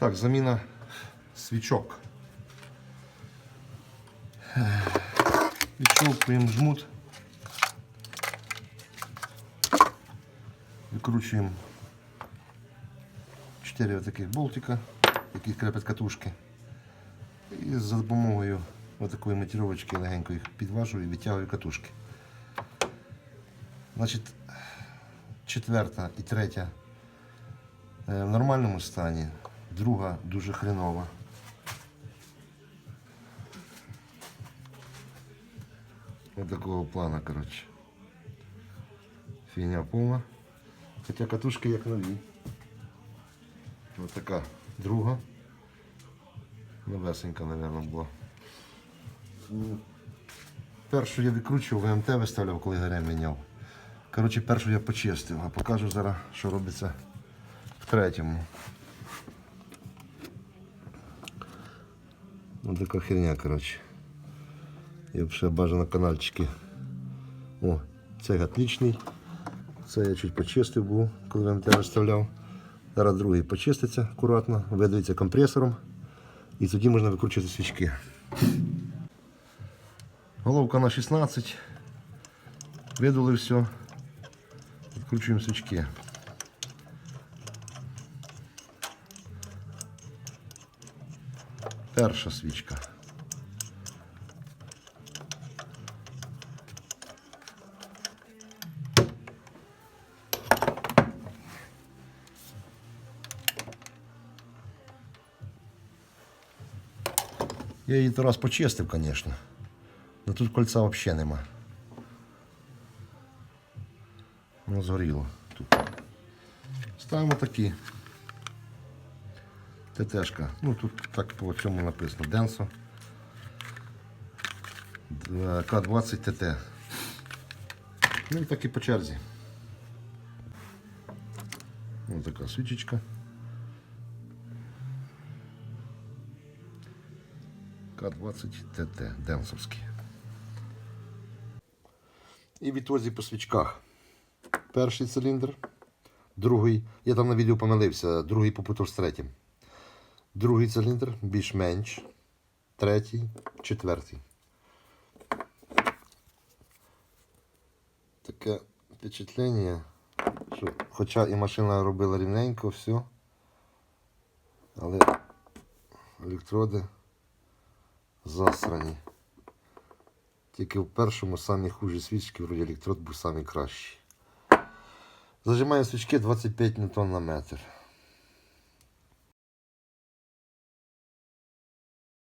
Так, заміна свічок. Відщовкуємо жмут. Викручуємо 4 таких болтика, які крепять катушки. І за допомогою отакої матіровочки легенько їх підважую і витягую катушки. Значить, четверта і третя е, в нормальному стані, друга дуже хренова. Ось такого плана, коротше. Фігня повна. Хоча катушки як нові. Ось така друга. Новесенька, мабуть, була. Першу я викручував, ВМТ виставляв, коли гарем міняв. Коротше, першу я почистив, а покажу зараз, що робиться в третьому. Ось така херня, коротше. Я б ще бажано канальчики. О, цей отличний. Це я чуть почистив був, коли ВМТ виставляв. Зараз другий почиститься акуратно, видається компресором. І тоді можна викручувати свічки. Головка на 16. Видули все. Відкручуємо свічки. Перша свічка. Я її то раз почистив, звісно. Но тут кольця взагалі нема. Ну, згоріло тут. Ставимо такі. ТТшка. Ну тут так по цьому написано. Денсо. К20 ТТ. Ну і так і по черзі. Ось така свічечка. К20 ТТ Денсовський. І відтоді по свічках. Перший циліндр, другий, я там на відео помилився, другий попутав з третім. Другий циліндр більш-менш, третій, четвертий. Таке впечатлення, що хоча і машина робила рівненько, все, але електроди засрані. Тільки в першому самі хужі свічки, вроді електрод був самий кращий. Зажимаю свічки 25 ньютон на метр.